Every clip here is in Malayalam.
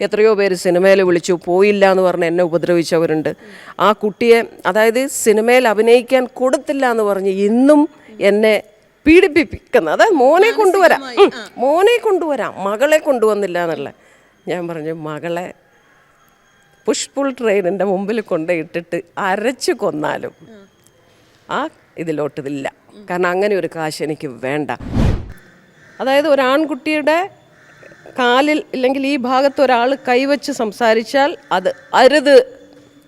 എത്രയോ പേര് സിനിമയിൽ വിളിച്ചു പോയില്ല എന്ന് പറഞ്ഞ് എന്നെ ഉപദ്രവിച്ചവരുണ്ട്. ആ കുട്ടിയെ അതായത് സിനിമയിൽ അഭിനയിക്കാൻ കൊടുത്തില്ല എന്ന് പറഞ്ഞ് ഇന്നും എന്നെ പീഡിപ്പിക്കുന്നത് അതായത് മോനെ കൊണ്ടുവരാം. മോനെ കൊണ്ടുവരാം. മകളെ കൊണ്ടുവന്നില്ല എന്നുള്ള ഞാൻ പറഞ്ഞു മകളെ പുഷ്പുൾ ട്രെയിനിന്റെ മുമ്പിൽ കൊണ്ടിട്ടിട്ട് അരച്ചു കൊന്നാലും ആ ഇതിലോട്ടിതില്ല കാരണം അങ്ങനെ ഒരു കാശ് എനിക്ക് വേണ്ട. അതായത് ഒരു ആൺകുട്ടിയുടെ കാലിൽ ഇല്ലെങ്കിൽ ഈ ഭാഗത്ത് ഒരാൾ കൈവച്ച് സംസാരിച്ചാൽ അത് അരുത്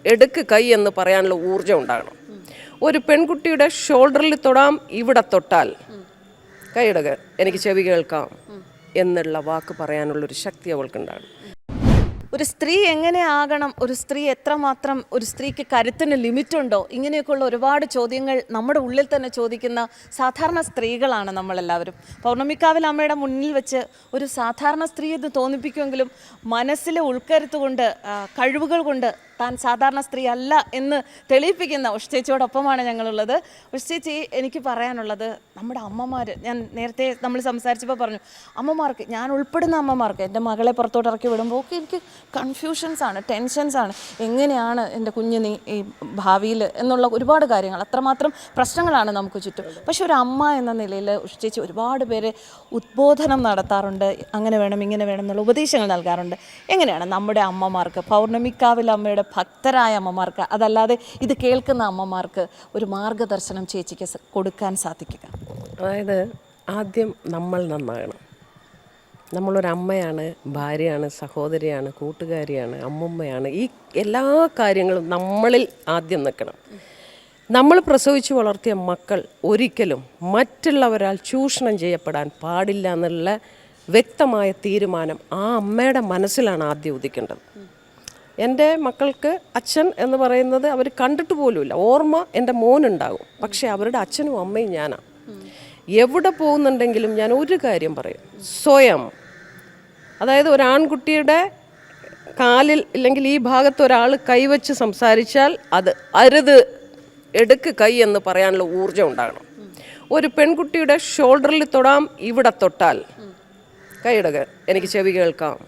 എടുക്ക് കൈ എന്ന് പറയാനുള്ള ഊർജം ഉണ്ടാകണം. ഒരു പെൺകുട്ടിയുടെ ഷോൾഡറിൽ തൊടാം ഇവിടെ തൊട്ടാൽ. കൈയിടക എനിക്ക് ചെവി കേൾക്കാം എന്നുള്ള വാക്ക് പറയാനുള്ളൊരു ശക്തി അവൾക്കുണ്ടാകണം. ഒരു സ്ത്രീ എങ്ങനെ ആകണം ഒരു സ്ത്രീ എത്രമാത്രം ഒരു സ്ത്രീക്ക് കരുത്തിന് ലിമിറ്റുണ്ടോ? ഇങ്ങനെയൊക്കെയുള്ള ഒരുപാട് ചോദ്യങ്ങൾ നമ്മുടെ ഉള്ളിൽ തന്നെ ചോദിക്കുന്ന സാധാരണ സ്ത്രീകളാണ് നമ്മളെല്ലാവരും. പൗർണമിക്കാവിൽ അമ്മയുടെ മുന്നിൽ വെച്ച് ഒരു സാധാരണ സ്ത്രീ എന്ന് തോന്നിപ്പിക്കുമെങ്കിലും മനസ്സിലെ ഉൾക്കരുത്ത് കൊണ്ട് കഴിവുകൾ കൊണ്ട് താൻ സാധാരണ സ്ത്രീ അല്ല എന്ന് തെളിയിപ്പിക്കുന്ന ഉഷ്ചേച്ചിയോടൊപ്പമാണ് ഞങ്ങളുള്ളത്. ഉഷ്ചേച്ചി എനിക്ക് പറയാനുള്ളത് നമ്മുടെ അമ്മമാർ ഞാൻ നേരത്തെ നമ്മൾ സംസാരിച്ചപ്പോൾ പറഞ്ഞു അമ്മമാർക്ക് ഞാൻ ഉൾപ്പെടുന്ന അമ്മമാർക്ക് എന്റെ മകളെ പുറത്തോട്ട് ഇറക്കി വിടുമ്പോൾ ഒക്കെ എനിക്ക് കൺഫ്യൂഷൻസാണ് ടെൻഷൻസാണ് എങ്ങനെയാണ് എന്റെ കുഞ്ഞിന് ഈ ഭാവിയിൽ എന്നുള്ള ഒരുപാട് കാര്യങ്ങൾ അത്രമാത്രം പ്രശ്നങ്ങളാണ് നമുക്ക് ചുറ്റും. പക്ഷെ ഒരു അമ്മ എന്ന നിലയിൽ ഉഷ്ചേച്ചി ഒരുപാട് പേരെ ഉദ്ബോധനം നടത്താറുണ്ട്. അങ്ങനെ വേണം ഇങ്ങനെ വേണം എന്നുള്ള ഉപദേശങ്ങൾ നൽകാറുണ്ട്. എങ്ങനെയാണ് നമ്മുടെ അമ്മമാർക്ക് പൗർണമിക്കാവിൽ അമ്മയുടെ ഭക്തരായ അമ്മമാർക്ക് അതല്ലാതെ ഇത് കേൾക്കുന്ന അമ്മമാർക്ക് ഒരു മാർഗദർശനം ചേച്ചിക്ക് കൊടുക്കാൻ സാധിക്കുക. അതായത് ആദ്യം നമ്മൾ നന്നാകണം. നമ്മളൊരമ്മയാണ് ഭാര്യയാണ് സഹോദരിയാണ് കൂട്ടുകാരിയാണ് അമ്മുമ്മയാണ്. ഈ എല്ലാ കാര്യങ്ങളും നമ്മളിൽ ആദ്യം നിൽക്കണം. നമ്മൾ പ്രസവിച്ചു വളർത്തിയ മക്കൾ ഒരിക്കലും മറ്റുള്ളവരാൽ ചൂഷണം ചെയ്യപ്പെടാൻ പാടില്ല എന്നുള്ള വ്യക്തമായ തീരുമാനം ആ അമ്മയുടെ മനസ്സിലാണ് ആദ്യം ഉദിക്കേണ്ടത്. എന്റെ മക്കൾക്ക് അച്ഛൻ എന്ന് പറയുന്നത് അവർ കണ്ടിട്ട് പോലുമില്ല. ഓർമ്മ എന്റെ മോനുണ്ടാകും. പക്ഷെ അവരുടെ അച്ഛനും അമ്മയും ഞാനാണ് എവിടെ പോകുന്നുണ്ടെങ്കിലും ഞാൻ ഒരു കാര്യം പറയും. സ്വയം. അതായത് ഒരു ആൺകുട്ടിയുടെ കാലിൽ ഇല്ലെങ്കിൽ ഈ ഭാഗത്ത് ഒരാൾ കൈവച്ച് സംസാരിച്ചാൽ അത് അരുത് എടുക്ക് കൈ എന്ന് പറയാനുള്ള ഊർജം ഉണ്ടാകണം. ഒരു പെൺകുട്ടിയുടെ ഷോൾഡറിൽ തൊടാം ഇവിടെ തൊട്ടാൽ. കൈയിടക എനിക്ക് ചെവി കേൾക്കാം.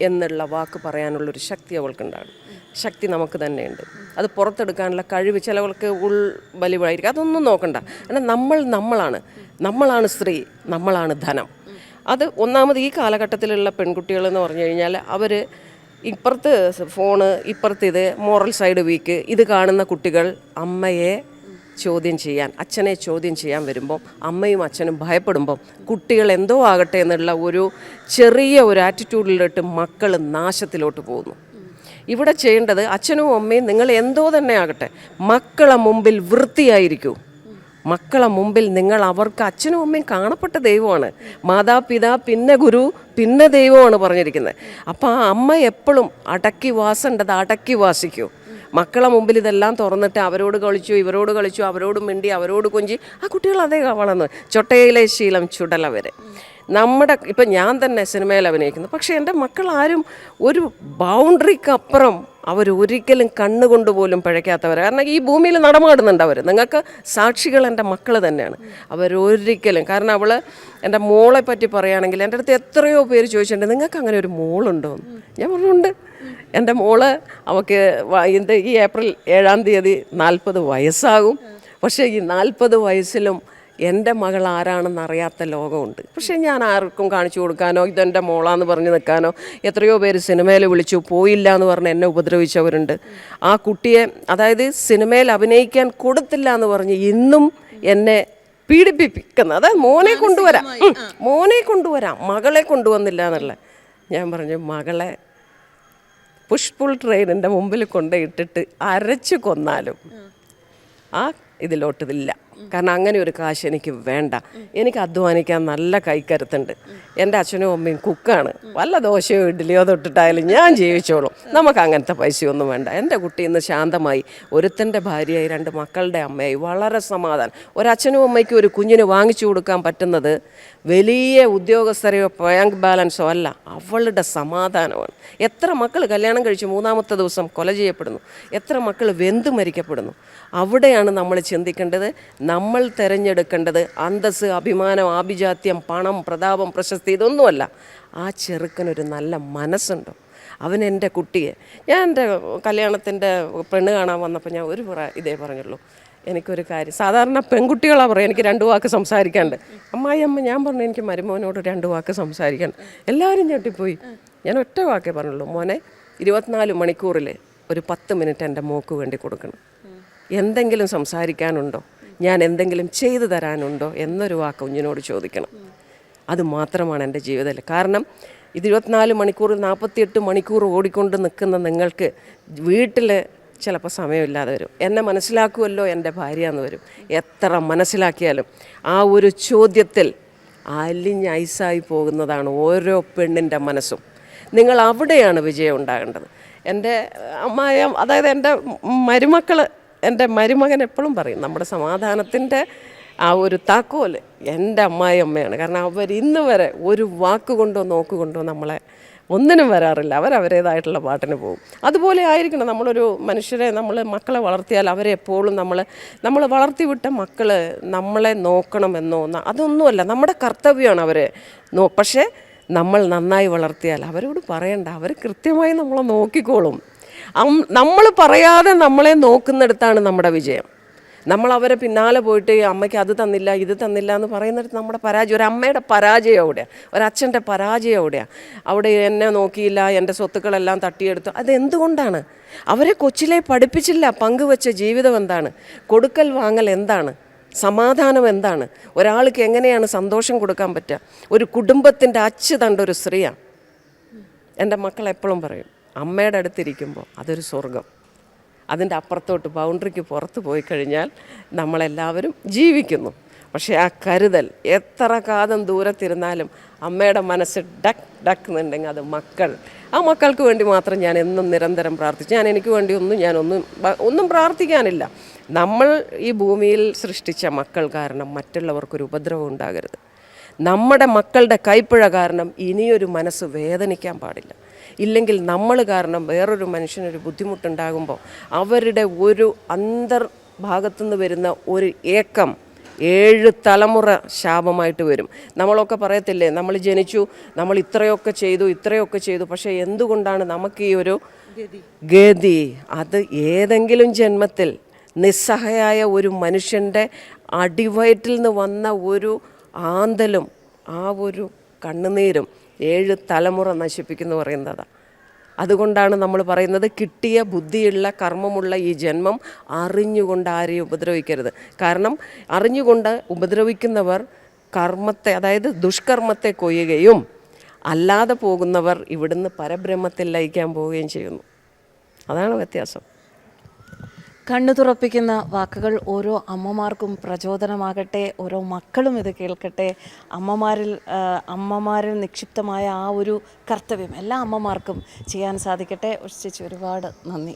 എന്നുള്ള വാക്ക് പറയാനുള്ളൊരു ശക്തി അവൾക്കുണ്ടാകും. ശക്തി നമുക്ക് തന്നെയുണ്ട്. അത് പുറത്തെടുക്കാനുള്ള കഴിവ് ചിലവൾക്ക് ഉൾ വലിവായിരിക്കും. അതൊന്നും നോക്കണ്ട. കാരണം നമ്മൾ നമ്മളാണ്. നമ്മളാണ് സ്ത്രീ. നമ്മളാണ് ധനം. അത് ഒന്നാമത് ഈ കാലഘട്ടത്തിലുള്ള പെൺകുട്ടികൾ എന്ന് പറഞ്ഞു കഴിഞ്ഞാൽ അവർ ഇപ്പുറത്ത് ഫോണ് ഇപ്പുറത്ത് ഇത് മോറൽ സൈഡ് വീക്ക് ഇത് കാണുന്ന കുട്ടികൾ അമ്മയെ ചോദ്യം ചെയ്യാൻ അച്ഛനെ ചോദ്യം ചെയ്യാൻ വരുമ്പോൾ അമ്മയും അച്ഛനും ഭയപ്പെടുമ്പോൾ കുട്ടികൾ എന്തോ ആകട്ടെ എന്നുള്ള ഒരു ചെറിയ ഒരു ആറ്റിറ്റ്യൂഡിലോട്ട് മക്കൾ നാശത്തിലോട്ട് പോകുന്നു. ഇവിടെ ചെയ്യേണ്ടത് അച്ഛനും അമ്മയും നിങ്ങൾ എന്തോ തന്നെ ആകട്ടെ മക്കളെ മുമ്പിൽ വൃത്തിയായിരിക്കൂ. മക്കളെ മുമ്പിൽ നിങ്ങൾ അവർക്ക് അച്ഛനും അമ്മയും കാണപ്പെട്ട ദൈവമാണ്. മാതാപിതാ പിന്നെ ഗുരു പിന്നെ ദൈവമാണ് പറഞ്ഞിരിക്കുന്നത്. അപ്പോൾ ആ അമ്മ എപ്പോഴും അടക്കി വാസേണ്ടത് അടക്കി വാസിക്കൂ. മക്കളെ മുമ്പിൽ ഇതെല്ലാം തുറന്നിട്ട് അവരോട് കളിച്ചു ഇവരോട് കളിച്ചു അവരോട് മിണ്ടി അവരോട് കൊഞ്ചി. ആ കുട്ടികൾ അതേ വളർന്നു ചൊട്ടയിലെ ശീലം ചുടല വരെ നമ്മുടെ ഇപ്പം ഞാൻ തന്നെ സിനിമയിൽ അഭിനയിക്കുന്നു. പക്ഷേ എന്റെ മക്കൾ ആരും ഒരു ബൗണ്ടറിക്കപ്പുറം അവർ ഒരിക്കലും കണ്ണുകൊണ്ട് പോലും പിഴയ്ക്കാത്തവർ കാരണം ഈ ഭൂമിയിൽ നടമാടുന്നുണ്ട് അവർ. നിങ്ങൾക്ക് സാക്ഷികൾ എന്റെ മക്കൾ തന്നെയാണ്. അവരൊരിക്കലും കാരണം അവൾ എന്റെ മോളെ പറ്റി പറയുകയാണെങ്കിൽ എന്റെ അടുത്ത് എത്രയോ പേര് ചോദിച്ചിട്ടുണ്ട് നിങ്ങൾക്ക് അങ്ങനെ ഒരു മോളുണ്ടോ? ഞാൻ പറഞ്ഞുണ്ട് എന്റെ മോൾ അവൾക്ക് ഈ ഏപ്രിൽ ഏഴാം തീയതി നാൽപ്പത് വയസ്സാകും. പക്ഷേ ഈ നാൽപ്പത് വയസ്സിലും എന്റെ മകൾ ആരാണെന്ന് അറിയാത്ത ലോകമുണ്ട്. പക്ഷേ ഞാൻ ആർക്കും കാണിച്ചു കൊടുക്കാനോ ഇതെന്റെ മോളാന്ന് പറഞ്ഞ് നിൽക്കാനോ എത്രയോ പേര് സിനിമയിൽ വിളിച്ചു പോയില്ല എന്ന് പറഞ്ഞ് എന്നെ ഉപദ്രവിച്ചവരുണ്ട്. ആ കുട്ടിയെ അതായത് സിനിമയിൽ അഭിനയിക്കാൻ കൊടുത്തില്ല എന്ന് പറഞ്ഞ് ഇന്നും എന്നെ പീഡിപ്പിക്കുന്നത് അതായത് മോനെ കൊണ്ടുവരാം. മോനെ കൊണ്ടുവരാം മകളെ കൊണ്ടുവന്നില്ല എന്നുള്ള ഞാൻ പറഞ്ഞു മകളെ പുഷ്പുൾ ട്രെയിനിന്റെ മുമ്പിൽ കൊണ്ടുപോയിട്ടിട്ട് അരച്ചു കൊന്നാലും ആ ഇതിലോട്ടിതില്ല കാരണം അങ്ങനെ ഒരു കാശ് എനിക്ക് വേണ്ട. എനിക്ക് അധ്വാനിക്കാൻ നല്ല കൈക്കരുത്തുണ്ട്. എന്റെ അച്ഛനും അമ്മയും കുക്കാണ്. വല്ല ദോശയോ ഇഡ്ഡലിയോ തൊട്ടിട്ടായാലും ഞാൻ ജീവിച്ചോളും. നമുക്ക് അങ്ങനത്തെ പൈസയൊന്നും വേണ്ട. എന്റെ കുട്ടി ഇന്ന് ശാന്തമായി. ഒരുത്തന്റെ ഭാര്യയായി രണ്ട് മക്കളുടെ അമ്മയായി. വളരെ സമാധാനം. ഒരച്ഛനും അമ്മയ്ക്കും ഒരു കുഞ്ഞിന് വാങ്ങിച്ചു കൊടുക്കാൻ പറ്റുന്നത് വലിയ ഉദ്യോഗസ്ഥരെയോ ബാങ്ക് ബാലൻസോ അല്ല അവളുടെ സമാധാനമാണ്. എത്ര മക്കൾ കല്യാണം കഴിച്ച് മൂന്നാമത്തെ ദിവസം കൊല ചെയ്യപ്പെടുന്നു. എത്ര മക്കൾ വെന്ത് മരിക്കപ്പെടുന്നു. അവിടെയാണ് നമ്മൾ ചിന്തിക്കേണ്ടത്. നമ്മൾ തിരഞ്ഞെടുക്കേണ്ടത് അന്തസ് അഭിമാനം ആഭിജാത്യം പണം പ്രതാപം പ്രശസ്തി ഇതൊന്നുമല്ല. ആ ചെറുക്കനൊരു നല്ല മനസ്സുണ്ടോ. അവൻ എന്റെ കുട്ടിയെ ഞാൻ എന്റെ കല്യാണത്തിന്റെ പെണ്ണ് കാണാൻ വന്നപ്പോൾ ഞാൻ ഒരു ഇതേ പറഞ്ഞുള്ളൂ. എനിക്കൊരു കാര്യം സാധാരണ പെൺകുട്ടികളാണ് പറയുക എനിക്ക് രണ്ട് വാക്ക് സംസാരിക്കാണ്ട്. അമ്മായി അമ്മ ഞാൻ പറഞ്ഞു എനിക്ക് മരുമോനോട് രണ്ട് വാക്ക് സംസാരിക്കണം എല്ലാവരും ഞെട്ടിപ്പോയി. ഞാൻ ഒറ്റ വാക്കേ പറഞ്ഞുള്ളൂ മോനെ ഇരുപത്തിനാല് മണിക്കൂറിൽ ഒരു പത്ത് മിനിറ്റ് എന്റെ മോക്ക് വേണ്ടി കൊടുക്കണം. എന്തെങ്കിലും സംസാരിക്കാനുണ്ടോ? ഞാൻ എന്തെങ്കിലും ചെയ്തു തരാനുണ്ടോ എന്നൊരു വാക്ക് കുഞ്ഞിനോട് ചോദിക്കണം. അത് മാത്രമാണ് എന്റെ ജീവിതത്തിൽ. കാരണം ഇരുപത്തിനാല് മണിക്കൂർ നാൽപ്പത്തിയെട്ട് മണിക്കൂർ ഓടിക്കൊണ്ട് നിൽക്കുന്ന നിങ്ങൾക്ക് വീട്ടിൽ ചിലപ്പോൾ സമയമില്ലാതെ വരും. എന്നെ മനസ്സിലാക്കുമല്ലോ എന്റെ ഭാര്യ എന്ന് വരും. എത്ര മനസ്സിലാക്കിയാലും ആ ഒരു ചോദ്യത്തിൽ അലിഞ്ഞ് ഐസായി പോകുന്നതാണ് ഓരോ പെണ്ണിന്റെ മനസ്സും. നിങ്ങൾ അവിടെയാണ് വിജയം ഉണ്ടാകേണ്ടത്. എന്റെ അമ്മായ അതായത് എന്റെ മരുമക്കൾ എന്റെ മരുമകൻ എപ്പോഴും പറയും നമ്മുടെ സമാധാനത്തിന്റെ ആ ഒരു താക്കോൽ എന്റെ അമ്മായി അമ്മയാണ്. കാരണം അവർ ഇന്ന് വരെ ഒരു വാക്കുകൊണ്ടോ നോക്കുകൊണ്ടോ നമ്മളെ ഒന്നിനും വരാറില്ല. അവർ അവരേതായിട്ടുള്ള പാട്ടിന് പോകും. അതുപോലെ ആയിരിക്കണം നമ്മളൊരു മനുഷ്യരെ നമ്മൾ മക്കളെ വളർത്തിയാൽ അവരെ എപ്പോഴും നമ്മൾ നമ്മൾ വളർത്തിവിട്ട മക്കൾ നമ്മളെ നോക്കണമെന്നോ അതൊന്നുമല്ല. നമ്മുടെ കർത്തവ്യമാണ് അവരെ നോ പക്ഷേ നമ്മൾ നന്നായി വളർത്തിയാൽ അവരോട് പറയണ്ട. അവർ കൃത്യമായി നമ്മളെ നോക്കിക്കോളും. നമ്മൾ പറയാതെ നമ്മളെ നോക്കുന്നിടത്താണ് നമ്മുടെ വിജയം. നമ്മൾ അവരെ പിന്നാലെ പോയിട്ട് അമ്മയ്ക്ക് അത് തന്നില്ല ഇത് തന്നില്ല എന്ന് പറയുന്നിടത്ത് നമ്മുടെ പരാജയം ഒരു അമ്മയുടെ പരാജയം എവിടെയാണ് ഒരച്ഛന്റെ പരാജയം എവിടെയാണ് അവിടെ എന്നെ നോക്കിയില്ല എന്റെ സ്വത്തുക്കളെല്ലാം തട്ടിയെടുത്തു. അതെന്തുകൊണ്ടാണ്? അവരെ കൊച്ചിലെ പഠിപ്പിച്ചില്ല പങ്കുവെച്ച ജീവിതം എന്താണ്? കൊടുക്കൽ വാങ്ങൽ എന്താണ്? സമാധാനം എന്താണ്? ഒരാൾക്ക് എങ്ങനെയാണ് സന്തോഷം കൊടുക്കാൻ പറ്റുക? ഒരു കുടുംബത്തിന്റെ അച്ഛ തണ്ട ഒരു സ്ത്രീയാണ്. എന്റെ മക്കൾ എപ്പോഴും പറയും അമ്മയുടെ അടുത്തിരിക്കുമ്പോൾ അതൊരു സ്വർഗം അതിന്റെ അപ്പുറത്തോട്ട് ബൗണ്ടറിക്ക് പുറത്ത് പോയി കഴിഞ്ഞാൽ നമ്മളെല്ലാവരും ജീവിക്കുന്നു. പക്ഷേ ആ കരുതൽ എത്ര കാതം ദൂരത്തിരുന്നാലും അമ്മയുടെ മനസ്സ് ഡക്ക് ഡക്ക് എന്നുണ്ടെങ്കിൽ അത് മക്കൾ. ആ മക്കൾക്ക് വേണ്ടി മാത്രം ഞാൻ എന്നും നിരന്തരം പ്രാർത്ഥിച്ചു. ഞാൻ എനിക്ക് വേണ്ടി ഒന്നും ഞാനൊന്നും ഒന്നും പ്രാർത്ഥിക്കാനില്ല. നമ്മൾ ഈ ഭൂമിയിൽ സൃഷ്ടിച്ച മക്കൾ കാരണം മറ്റുള്ളവർക്കൊരു ഉപദ്രവം ഉണ്ടാകരുത്. നമ്മുടെ മക്കളുടെ കൈപ്പിഴ കാരണം ഇനിയൊരു മനസ്സ് വേദനിക്കാൻ പാടില്ല. ഇല്ലെങ്കിൽ നമ്മൾ കാരണം വേറൊരു മനുഷ്യനൊരു ബുദ്ധിമുട്ടുണ്ടാകുമ്പോൾ അവരുടെ ഒരു അന്തർ ഭാഗത്തുനിന്ന് വരുന്ന ഒരു ഏക്കം ഏഴ് തലമുറ ശാപമായിട്ട് വരും. നമ്മളൊക്കെ പറയത്തില്ലേ നമ്മൾ ജനിച്ചു നമ്മൾ ഇത്രയൊക്കെ ചെയ്തു ഇത്രയൊക്കെ ചെയ്തു പക്ഷേ എന്തുകൊണ്ടാണ് നമുക്ക് ഈ ഒരു ഗതി? അത് ഏതെങ്കിലും ജന്മത്തിൽ നിസ്സഹായ ഒരു മനുഷ്യന്റെ അടിവയറ്റിൽ നിന്ന് വന്ന ഒരു ആന്തലും ആ ഒരു കണ്ണുനീരും ഏഴ് തലമുറ നശിപ്പിക്കുന്നു പറയുന്നത്. അതുകൊണ്ടാണ് നമ്മൾ പറയുന്നത് കിട്ടിയ ബുദ്ധിയുള്ള കർമ്മമുള്ള ഈ ജന്മം അറിഞ്ഞുകൊണ്ട് ആരെയും ഉപദ്രവിക്കരുത്. കാരണം അറിഞ്ഞുകൊണ്ട് ഉപദ്രവിക്കുന്നവർ കർമ്മത്തെ അതായത് ദുഷ്കർമ്മത്തെ കൊയ്യുകയും അല്ലാതെ പോകുന്നവർ ഇവിടുന്ന് പരബ്രഹ്മത്തിൽ ലയിക്കാൻ പോവുകയും ചെയ്യുന്നു. അതാണ് വ്യത്യാസം. കണ്ണു തുറപ്പിക്കുന്ന വാക്കുകൾ ഓരോ അമ്മമാർക്കും പ്രചോദനമാകട്ടെ ഓരോ മക്കളും ഇത് കേൾക്കട്ടെ. അമ്മമാരിൽ അമ്മമാരിൽ നിക്ഷിപ്തമായ ആ ഒരു കർത്തവ്യം എല്ലാ അമ്മമാർക്കും ചെയ്യാൻ സാധിക്കട്ടെ. ഉച്ചിച്ച് ഒരുപാട് നന്ദി.